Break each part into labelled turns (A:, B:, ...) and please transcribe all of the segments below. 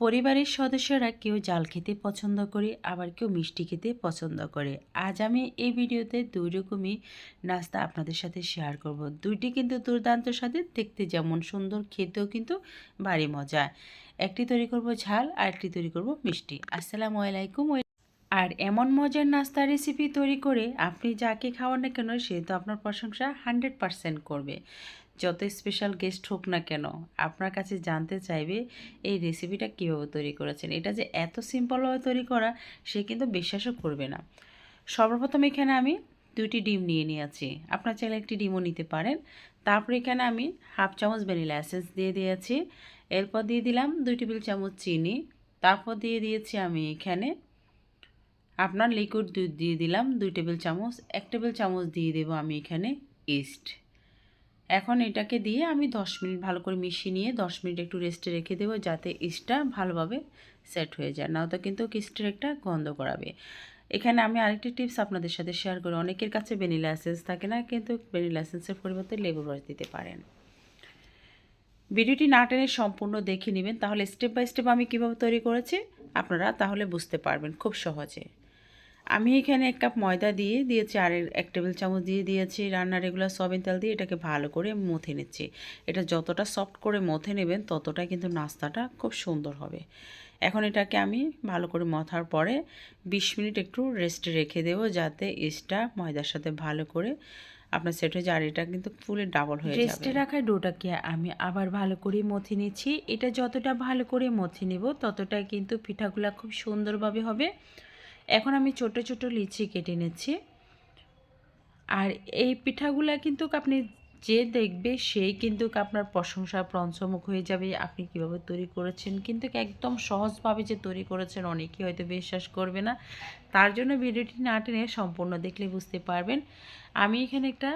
A: পরিবারের সদস্যরা কেউ জাল খেতে পছন্দ করে, আবার কেউ মিষ্টি খেতে পছন্দ করে। আজ আমি এই ভিডিওতে দুই রকমই নাস্তা আপনাদের সাথে শেয়ার করব। দুইটি কিন্তু দুর্দান্ত স্বাদে দেখতে যেমন সুন্দর, খেতেও কিন্তু ভারী মজা। একটি তৈরি করব ঝাল আর একটি তৈরি করব মিষ্টি। আসসালামু আলাইকুম। আর এমন মজার নাস্তা রেসিপি তৈরি করে আপনি যাকে খাওয়ান না কেন, সে তো আপনার প্রশংসা হান্ড্রেড পারসেন্ট করবে। যত স্পেশাল গেস্ট হোক না কেন, আপনার কাছে জানতে চাইবে এই রেসিপিটা কীভাবে তৈরি করেছেন। এটা যে এত সিম্পলভাবে তৈরি করা, সে কিন্তু বিশ্বাসও করবে না। সর্বপ্রথম এখানে আমি দুইটি ডিম নিয়ে নিয়েছি। আপনার চাইলে একটি ডিমও নিতে পারেন। তারপর এখানে আমি হাফ চামচ ভ্যানিলা এসেন্স দিয়ে দিয়েছি। এরপর দিয়ে দিলাম দুই টেবিল চামচ চিনি। তারপর দিয়ে দিয়েছি আমি এখানে আপনার লিকুইড দুধ দিয়ে দিলাম দুই টেবিল চামচ। এক টেবিল চামচ দিয়ে দেবো আমি এখানে ইস্ট এখন এটাকে দিয়ে আমি দশ মিনিট ভালো করে মিশিয়ে নিয়ে দশ মিনিট একটু রেস্টে রেখে দেবো যাতে ইস্টটা ভালোভাবে সেট হয়ে যায়। না তো কিন্তু কিস্টের একটা গন্ধ করাবে। এখানে আমি আরেকটি টিপস আপনাদের সাথে শেয়ার করি। অনেকের কাছে ভ্যানিলা এসেন্স থাকে না, কিন্তু ভ্যানিলা এসেন্সের পরিবর্তে লেবু রস দিতে পারেন। ভিডিওটি না টেনে সম্পূর্ণ দেখে নেবেন, তাহলে স্টেপ বাই স্টেপ আমি কীভাবে তৈরি করেছি আপনারা তাহলে বুঝতে পারবেন খুব সহজে। আমি এখানে এক কাপ ময়দা দিয়ে দিয়েছি আর এক টেবিল চামচ দিয়ে দিয়েছি রান্নার রেগুলার সয়াবিন তেল দিয়ে এটাকে ভালো করে মথে নিচ্ছি। এটা যতটা সফট করে মথে নেবেন ততটা কিন্তু নাস্তাটা খুব সুন্দর হবে। এখন এটাকে আমি ভালো করে মথার পরে ২০ মিনিট একটু রেস্টে রেখে দেবো যাতে ইস্টটা ময়দার সাথে ভালো করে আপনার সেট হয়ে যায় আর এটা কিন্তু ফুলে ডাবল হয়ে যাবে। রেস্টে রাখা ডোটাকে আমি আবার ভালো করে মথে নিচ্ছি। এটা যতটা ভালো করে মথে নেব ততটাই কিন্তু পিঠাগুলো খুব সুন্দরভাবে হবে। এখন আমি ছোট ছোট লিচি কেটে নিচ্ছি। আর এই পিঠাগুলা কিন্তু আপনি যে দেখবে সেই কিন্তু আপনার প্রশংসা প্রঞ্চমুখ হয়ে যাবে। আপনি কীভাবে তৈরি করেছেন? কিন্তু একদম সহজভাবে যে তৈরি করেছেন অনেকেই হয়তো বিশ্বাস করবে না। তার জন্য ভিডিওটি না টেনে সম্পূর্ণ দেখলে বুঝতে পারবেন। আমি এখানে একটা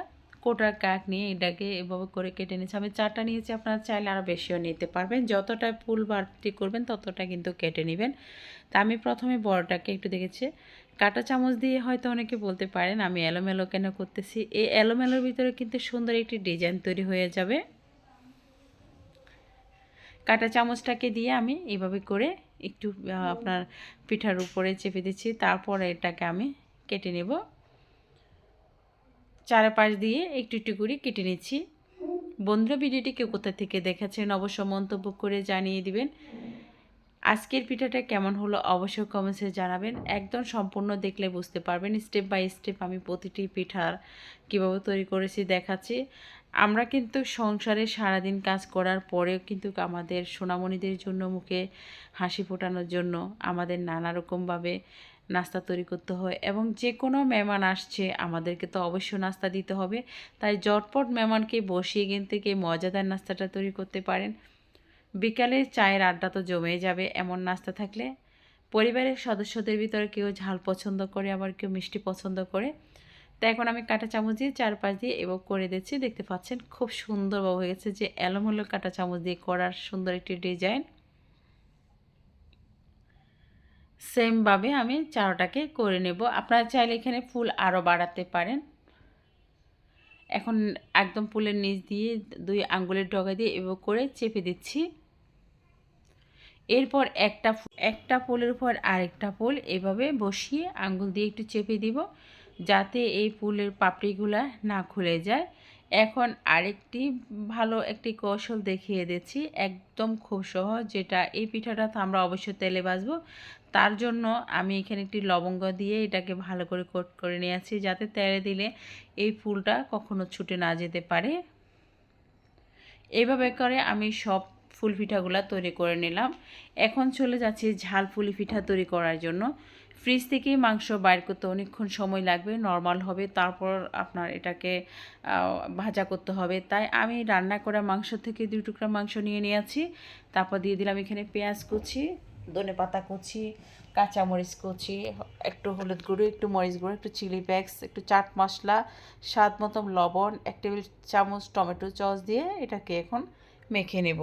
A: কোটার কাক নিয়ে এটাকে এভাবে করে কেটে নিয়েছি। আমি চারটা নিয়েছি, আপনারা চাইলে আরও বেশিও নিতে পারবেন। যতটা ফুল বাড়তি করবেন, ততটা কিন্তু কেটে নেবেন। তা আমি প্রথমে বড়টাকে একটু দেখেছি। কাটা চামচ দিয়ে হয়তো অনেকে বলতে পারেন, আমি এলোমেলো কেন করতেছি? এই এলোমেলোর ভিতরে কিন্তু সুন্দর একটি ডিজাইন তৈরি হয়ে যাবে। কাটা চামচটাকে দিয়ে আমি এইভাবে করে একটু আপনার পিঠার উপরে চেপে দিচ্ছি। তারপরে এটাকে আমি কেটে নেব। চারপাশ দিয়ে একটু একটু করে কেটে নিচ্ছি। বন্ধুরা, ভিডিওটি কেউ কোথা থেকে দেখাচ্ছেন অবশ্য মন্তব্য করে জানিয়ে দিবেন। আজকের পিঠাটা কেমন হলো অবশ্যই কমেন্টসে জানাবেন। একদম সম্পূর্ণ দেখলে বুঝতে পারবেন। স্টেপ বাই স্টেপ আমি প্রতিটি পিঠার কীভাবে তৈরি করেছি, দেখাচ্ছি। আমরা কিন্তু সংসারে সারাদিন কাজ করার পরেও কিন্তু আমাদের সোনামণিদের জন্য, মুখে হাসি ফোটানোর জন্য আমাদের নানা রকমভাবে নাস্তা তৈরি করতে হয় এবং যে কোনো মেহমান আসছে, আমাদেরকে তো অবশ্যই নাস্তা দিতে হবে। তাই জটপট মেহমানকে বসিয়ে কিন থেকে মজাদার নাস্তাটা তৈরি করতে পারেন। বিকালে চায়ের আড্ডা তো জমে যাবে, এমন নাস্তা থাকলে পরিবারের সদস্যদের ভিতরে কেউ ঝাল পছন্দ করে, আবার কেউ মিষ্টি পছন্দ করে। তো এখন আমি কাঁটা চামচ দিয়ে চারপাশ দিয়ে এবং করে দিচ্ছি। দেখতে পাচ্ছেন, খুব সুন্দরভাবে হয়ে গেছে যে এলোমেলো কাঁটা চামচ দিয়ে করার সুন্দর একটি ডিজাইন। সেমভাবে আমি চারোটাকে করে নেব। আপনারা চাইলে এখানে ফুল আরও বাড়াতে পারেন। এখন একদম ফুলের নিচ দিয়ে দুই আঙ্গুলের ডগা দিয়ে এবার করে চেপে দিচ্ছি। এরপর একটা একটা ফুলের উপর আরেকটা ফুল এভাবে বসিয়ে আঙ্গুল দিয়ে একটু চেপে দিব, যাতে এই ফুলের পাপড়িগুলা না খুলে যায়। এখন আরেকটি ভালো একটি কৌশল দেখিয়ে দিচ্ছি, একদম খুব সহজ, যেটা এই পিঠাটা তো আমরা অবশ্যই তেলে বাজবো তার জন্য আমি এখানে একটি লবঙ্গ দিয়ে এটাকে ভালো করে কোট করে নিয়েছি, যাতে তেলে দিলে এই ফুলটা কখনো ছুটে না যেতে পারে। এভাবে করে আমি সব ফুল পিঠাগুলা তৈরি করে নিলাম। এখন চলে যাচ্ছি ঝাল ফুলি পিঠা তৈরি করার জন্য। ফ্রিজ থেকেই মাংস বাইর করতে অনেকক্ষণ সময় লাগবে নর্মাল হবে, তারপর আপনার এটাকে ভাজা করতে হবে। তাই আমি রান্না করা মাংস থেকে দুই টুকরা মাংস নিয়ে নিয়েছি। তারপর দিয়ে দিলাম এখানে পেঁয়াজ কুচি, ধনে পাতা কুচি, কাঁচামরিচ কুচি, একটু হলুদ গুঁড়ো, একটু মরিচ গুঁড়ো, একটু চিলি প্যাক্স একটু চাট মশলা, স্বাদ মতন লবণ, এক টেবিল চামচ টমেটো চস দিয়ে এটাকে এখন মেখে নেব।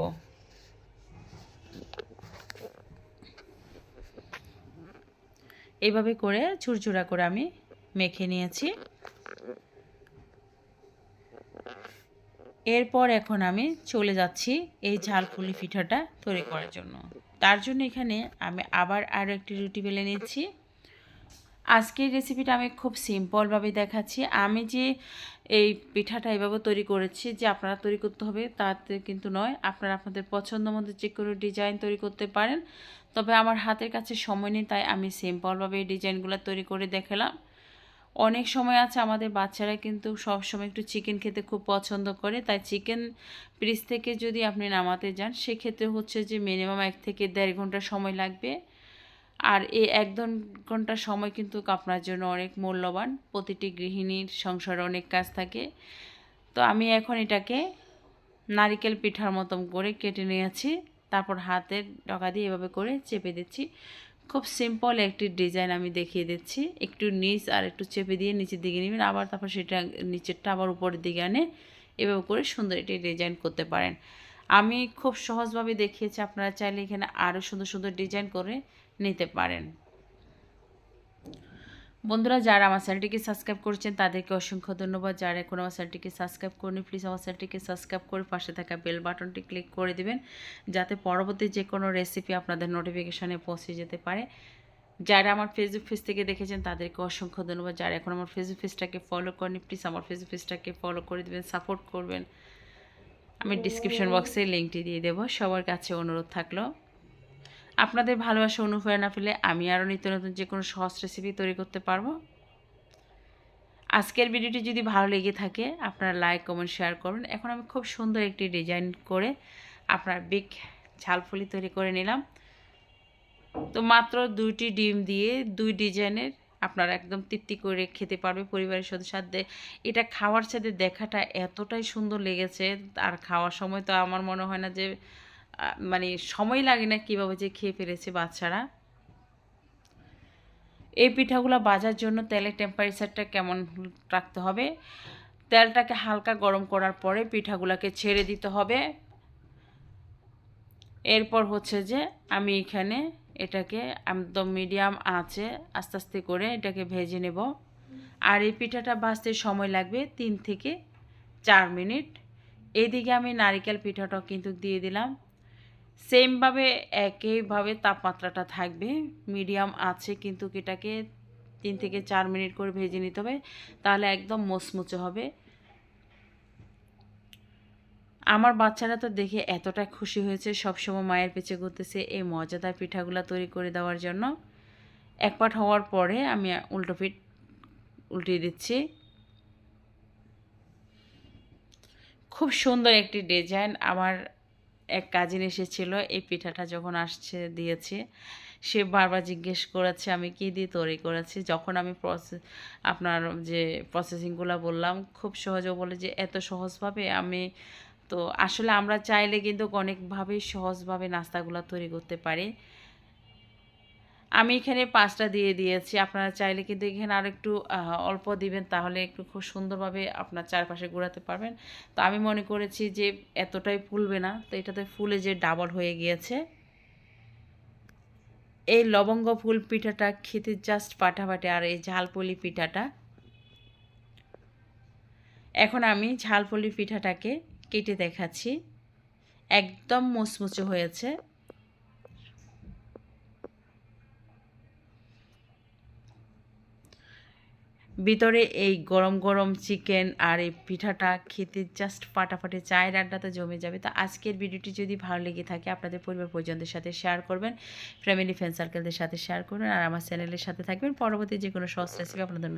A: এইভাবে করে চুরচুরা করে আমি মেখে নিয়েছি। এরপর এখন আমি চলে যাচ্ছি এই ঝালপুলি পিঠাটা তৈরি করার জন্য। তার জন্য এখানে আমি আবার আরও একটি রুটি বেলে নিচ্ছি। আজকের রেসিপিটা আমি খুব সিম্পলভাবে দেখাচ্ছি। আমি যে এই পিঠাটা এভাবে তৈরি করেছি যে আপনারা তৈরি করতে হবে তাতে কিন্তু নয়, আপনারা আপনাদের পছন্দ মতো যে কোনো ডিজাইন তৈরি করতে পারেন। তবে আমার হাতের কাছে সময় নেই, তাই আমি সিম্পলভাবে এই ডিজাইনগুলো তৈরি করে দেখালাম। অনেক সময় আছে আমাদের বাচ্চারা কিন্তু সব সময় একটু চিকেন খেতে খুব পছন্দ করে, তাই চিকেন পিস থেকে যদি আপনি নামাতে যান, সেক্ষেত্রে হচ্ছে যে মিনিমাম এক থেকে দেড় ঘণ্টা সময় লাগবে। আর এই এক ঘণ্টা সময় কিন্তু আপনার জন্য অনেক মূল্যবান। প্রতিটি গৃহিণীর সংসারে অনেক কাজ থাকে। তো আমি এখন এটাকে নারিকেল পিঠার মতন করে কেটে নিয়েছি। তারপর হাতের ডকা দিয়ে এভাবে করে চেপে দিচ্ছি। খুব সিম্পল একটি ডিজাইন আমি দেখিয়ে দিচ্ছি। একটু নিচ আর একটু চেপে দিয়ে নিচের দিকে নেবেন। আবার তারপর সেটা নিচেরটা আবার উপরের দিকে আনে। এভাবে করে সুন্দর একটি ডিজাইন করতে পারেন। আমি খুব সহজভাবে দেখিয়েছি, আপনারা চাইলে এখানে আরও সুন্দর সুন্দর ডিজাইন করে নিতে পারেন। বন্ধুরা, যারা আমার চ্যানেলটিকে সাবস্ক্রাইব করেছেন, তাদেরকে অসংখ্য ধন্যবাদ। যারা এখন আমার চ্যানেলটিকে সাবস্ক্রাইব করেনি প্লিজ আমার চ্যানেলটিকে সাবস্ক্রাইব করে পাশে থাকা বেল বাটনটি ক্লিক করে দিবেন, যাতে পরবর্তী যে কোনো রেসিপি আপনাদের নোটিফিকেশানে পৌঁছে যেতে পারে। যারা আমার ফেসবুক পেজ থেকে দেখেছেন, তাদেরকে অসংখ্য ধন্যবাদ। যারা এখন আমার ফেসবুক পেজটাকে ফলো করেনি প্লিজ আমার ফেসবুক পেজটাকে ফলো করে দেবেন সাপোর্ট করবেন। আমি ডিসক্রিপশন বক্সে লিঙ্কটি দিয়ে দেবো। সবার কাছে অনুরোধ থাকল, আপনাদের ভালোবাসা অনুপ্রেরণা পেলে আমি আরও নিত্য নতুন যে কোনো সহজ রেসিপি তৈরি করতে পারব। আজকের ভিডিওটি যদি ভালো লেগে থাকে, আপনারা লাইক কমেন্ট শেয়ার করবেন এখন আমি খুব সুন্দর একটি ডিজাইন করে আপনার বিগ ঝালফুলি তৈরি করে নিলাম। তো মাত্র দুইটি ডিম দিয়ে দুই ডিজাইনের আপনারা একদম তৃপ্তি করে খেতে পারবে পরিবারের সদস্য সাথে এটা খাওয়ার সাথে দেখাটা এতটাই সুন্দর লেগেছে। আর খাওয়ার সময় তো আমার মনে হয় না যে মানে সময় লাগে না কীভাবে যে খেয়ে ফেলেছে বাচ্চারা। এই পিঠাগুলো বাজার জন্য তেলের টেম্পারেচারটা কেমন রাখতে হবে? তেলটাকে হালকা গরম করার পরে পিঠাগুলোকে ছেড়ে দিতে হবে। এরপর হচ্ছে যে, আমি এখানে এটাকে একদম মিডিয়াম আছে, আস্তে আস্তে করে এটাকে ভেজে নেব। আর এই পিঠাটা বাঁচতে সময় লাগবে তিন থেকে চার মিনিট। এদিকে আমি নারিকেল পিঠাটাও কিন্তু দিয়ে দিলাম। সেমভাবে একইভাবে তাপমাত্রাটা থাকবে। মিডিয়াম আছে, কিন্তু এটাকে তিন থেকে চার মিনিট করে ভেজে নিতে হবে। তাহলে একদম মোচমুচে হবে। আমার বাচ্চারা তো দেখে এতটা খুশি হয়েছে সবসময় মায়ের পেছে করতেছে এই মজাদার পিঠাগুলো তৈরি করে দেওয়ার জন্য। এক পাট হওয়ার পরে আমি উল্টো পিঠ উল্টিয়ে দিচ্ছি। খুব সুন্দর একটি ডিজাইন। আমার এক কাজিন এসেছিল, এই পিঠাটা যখন আসছে দিয়েছে, সে বারবার জিজ্ঞেস করেছে, আমি কী দিয়ে তৈরি করেছি? যখন আমি প্রসেস আপনার যে প্রসেসিংগুলো বললাম, খুব সহজে বলে যে, এত সহজভাবে আমি তো আসলে আমরা চাইলে কিন্তু অনেকভাবেই সহজভাবে নাস্তাগুলো তৈরি করতে পারি। আমি এখানে পাঁচটা দিয়ে দিয়েছি, আপনারা চাইলে কিন্তু এখানে আর একটু অল্প দিবেন তাহলে একটু খুব সুন্দরভাবে আপনার চারপাশে ঘোরাতে পারবেন। তো আমি মনে করেছি যে এতটাই ফুলবে না, তো এটাতে ফুলে যে ডাবল হয়ে গিয়েছে। এই লবঙ্গ ফুল পিঠাটা খেতে জাস্ট পাঠাপাটে আর এই ঝালপলি পিঠাটা। এখন আমি ঝালপলি পিঠাটাকে কেটে দেখাচ্ছি। একদম মুচমুচে হয়েছে। ভিতরে এই গরম গরম চিকেন আর এই পিঠাটা খেতে জাস্ট ফাটাফাটি, চায়ের আড্ডাতে জমে যাবে। তো আজকের ভিডিওটি যদি ভালো লেগে থাকে, আপনাদের পরিবার পরিজনদের সাথে শেয়ার করবেন ফ্যামিলি ফ্রেন্ড সার্কেলদের সাথে শেয়ার করবেন, আর আমার চ্যানেলের সাথে থাকবেন। পরবর্তী যে কোনো সহজ রেসিপি আপনাদের